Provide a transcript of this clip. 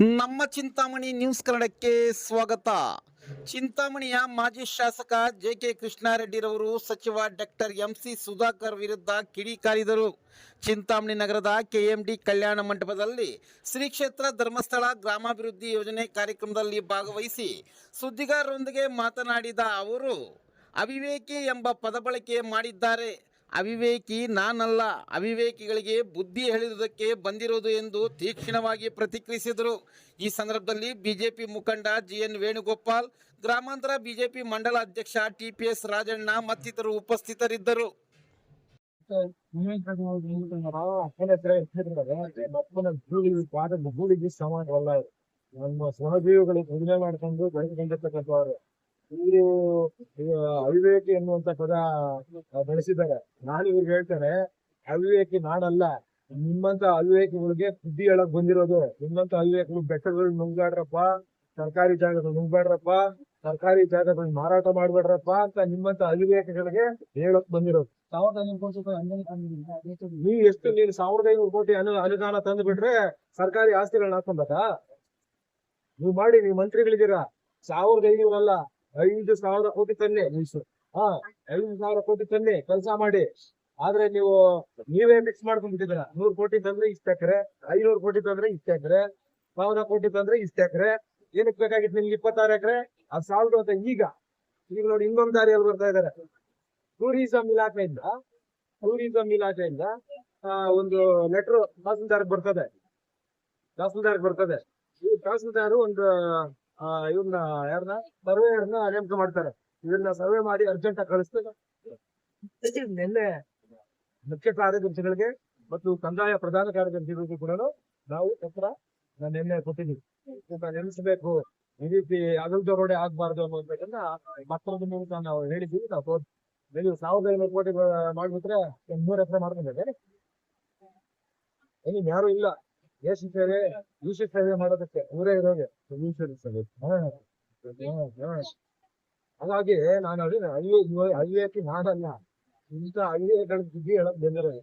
ನಮ್ಮ ಚಿಂತಾಮಣಿ ನ್ಯೂಸ್ ಕನ್ನಡಕ್ಕೆ ಸ್ವಾಗತ. ಚಿಂತಾಮಣಿಯ ಮಾಜಿ ಶಾಸಕ ಜೆ ಕೆ ಕೃಷ್ಣಾರೆಡ್ಡಿರವರು ಸಚಿವ ಡಾಕ್ಟರ್ ಎಂ ಸಿ ಸುಧಾಕರ್ ವಿರುದ್ಧ ಕಿಡಿಕಾರಿದರು ಚಿಂತಾಮಣಿ ನಗರದ ಕೆಎಂಡಿ ಕಲ್ಯಾಣ ಮಂಟಪದಲ್ಲಿ ಶ್ರೀ ಕ್ಷೇತ್ರ ಧರ್ಮಸ್ಥಳ ಗ್ರಾಮಾಭಿವೃದ್ಧಿ ಯೋಜನೆ ಕಾರ್ಯಕ್ರಮದಲ್ಲಿ ಭಾಗವಹಿಸಿ ಸುದ್ದಿಗಾರರೊಂದಿಗೆ ಮಾತನಾಡಿದ ಅವರು, ಅವಿವೇಕಿ ಎಂಬ ಪದ ಬಳಕೆ ಮಾಡಿದ್ದಾರೆ. ಅವಿವೇಕಿ ನಾನಲ್ಲ. ಅವಿವೇಕಿಗಳಿಗೆ ಬುದ್ಧಿ ಹೇಳಿರುವುದಕ್ಕೆ ಬಂದಿರೋದು ಎಂದು ತೀಕ್ಷ್ಣವಾಗಿ ಪ್ರತಿಕ್ರಿಯಿಸಿದರು. ಈ ಸಂದರ್ಭದಲ್ಲಿ ಬಿಜೆಪಿ ಮುಖಂಡ ಜಿ ಎನ್ ವೇಣುಗೋಪಾಲ್, ಗ್ರಾಮಾಂತರ ಬಿಜೆಪಿ ಮಂಡಲ ಅಧ್ಯಕ್ಷ ಟಿಪಿಎಸ್ ರಾಜಣ್ಣ ಮತ್ತಿತರರು ಉಪಸ್ಥಿತರಿದ್ದರು. ನಮ್ಮ ಸಹಜೀವಿಗಳಿಗೆ ಮಾಡ್ಕೊಂಡು ಬೆಳೆಸ್ಕೊಂಡಿರ್ತಕ್ಕಂಥವ್ರು ಇಲ್ಲಿ ಅವಿವೇಕಿ ಎನ್ನುವಂತ ಪದ ಬಳಸಿದ್ದಾರೆ. ನಾನು ಇವ್ರಿಗೆ ಹೇಳ್ತೇನೆ ಅವಿವೇಕಿ ನಾನಲ್ಲ ನಿಮ್ಮಂತ ಅವಿವೇಕಿಗಳಿಗೆ ಸುದ್ದಿ ಹೇಳಕ್ ಬಂದಿರೋದು. ನಿಮ್ಮಂತ ಅವಿವೇಕಿಗಳು ಬೆಟ್ಟಗಳು ನುಂಗಾಡ್ರಪ್ಪ ಸರ್ಕಾರಿ ಜಾಗದಲ್ಲಿ ನುಂಗ್ಬೇಡ್ರಪ್ಪ ಸರ್ಕಾರಿ ಜಾಗದಲ್ಲಿ ಮಾರಾಟ ಮಾಡ್ಬೇಡ್ರಪ್ಪ ಅಂತ ನಿಮ್ಮಂತ ಅವಿವೇಕಗಳಿಗೆ ಹೇಳಕ್ ಬಂದಿರೋದು. ಸಾವಿರದ ಐನೂರು ಕೋಟಿ ರೂಪಾಯಿ ನೀವು ಎಷ್ಟು ನೀನು ಸಾವಿರದ ಐನೂರು ಕೋಟಿ ಅನು ಅನುದಾನ ತಂದು ಬಿಟ್ರೆ ಸರ್ಕಾರಿ ಆಸ್ತಿಗಳನ್ನ ಹಾಕೊಂಡ ನೀವು ಮಾಡಿ ನೀವು ಮಂತ್ರಿಗಳಿದ್ದೀರಾ? ಸಾವಿರದ ಐನೂರಲ್ಲ. ಅಲ್ಲ ಐದು ಸಾವಿರ ಕೋಟಿ ತನ್ನಿ ಹಾ, ಐದು ಸಾವಿರ ಕೋಟಿ ತನ್ನಿ ಕೆಲಸ ಮಾಡಿ. ಆದ್ರೆ ನೀವು, ನೀವೇ ಮಿಕ್ಸ್ ಮಾಡ್ಕೊಂಡ್ಬಿಟ್ಟಿದ್ರ ನೂರು ಕೋಟಿ ತಂದ್ರೆ ಇಷ್ಟ ಎಕರೆ, ಐನೂರು ಕೋಟಿ ತಂದ್ರೆ ಇಷ್ಟ ಎಕರೆ, ಸಾವಿರ ಕೋಟಿ ತಂದ್ರೆ ಇಷ್ಟ ಎಕರೆ. ಏನಕ್ಕೆ ಬೇಕಾಗಿತ್ತು ನಿಮ್ಗೆ ಇಪ್ಪತ್ತಾರು ಎಕರೆ? ಆ ಸಾವಿರ ಅಂತ ಈಗ. ಈಗ ನೋಡಿ ಇನ್ನೊಂದು ದಾರಿಯಲ್ಲಿ ಬರ್ತಾ ಇದಾರೆ ಟೂರಿಸಂ ಇಲಾಖೆಯಿಂದ ಟೂರಿಸಂ ಇಲಾಖೆಯಿಂದ ಒಂದು ಲೆಟರ್ ತಹಸೀಲ್ದಾರ್ ಬರ್ತದೆ. ತಹಸೀಲ್ದಾರ್ ಬರ್ತದೆ. ಈ ತಹಸೀಲ್ದಾರ್ ಒಂದು ಇವ್ರನ್ನ ಯಾರನ್ನ ಸರ್ವೇಯರ್ನ ನೇಮಕ ಮಾಡ್ತಾರೆ. ಇವ್ರನ್ನ ಸರ್ವೆ ಮಾಡಿ ಅರ್ಜೆಂಟ್ ಆಗಿ ಕಳಿಸ್ತಾರೆ. ನಿನ್ನೆ ಮುಖ್ಯ ಕಾರ್ಯದರ್ಶಿಗಳಿಗೆ ಮತ್ತು ಕಂದಾಯ ಪ್ರಧಾನ ಕಾರ್ಯದರ್ಶಿಗಳಿಗೂ ಕೂಡ ನಾವು ಪತ್ರ ನಾನು ನಿನ್ನೆ ಕೊಟ್ಟಿದ್ದೀವಿ. ನೆನೆಸಬೇಕು ಈ ರೀತಿ ಅಗಲ್ದರೋಡೆ ಆಗ್ಬಾರ್ದು ಅನ್ನೋದನ್ನ ಮತ್ತೊಂದ್ ಮೂಲಕ ನಾವು ಹೇಳಿದ್ದೀವಿ. ನಾವು ತೋರ್- ನೀವು ಸಾವಿರದ ಐನೂರು ಕೋಟಿ ಮಾಡ್ಬಿಟ್ರೆ ಮೂರ್ ಎಕರೆ ಮಾಡ್ಕೊಂಡಿದ್ದೇನೆ ಏನ್ ಯಾರು ಇಲ್ಲ. ದೇಶ ಸೇವೆ ದೇಶ ಸೇವೆ ಮಾಡೋದಕ್ಕೆ ಊರೇ ಇರೋಗೆ. ಹಾಗಾಗಿ ನಾನು ಅಡಿನ ಅಯ್ಯೋ ನಾಡಲ್ಲ ಇಂಥ ಹಳ್ಳಿಗಳ ಸುದ್ದಿ ಹೇಳಕ್ ಬಂದಿರೋದು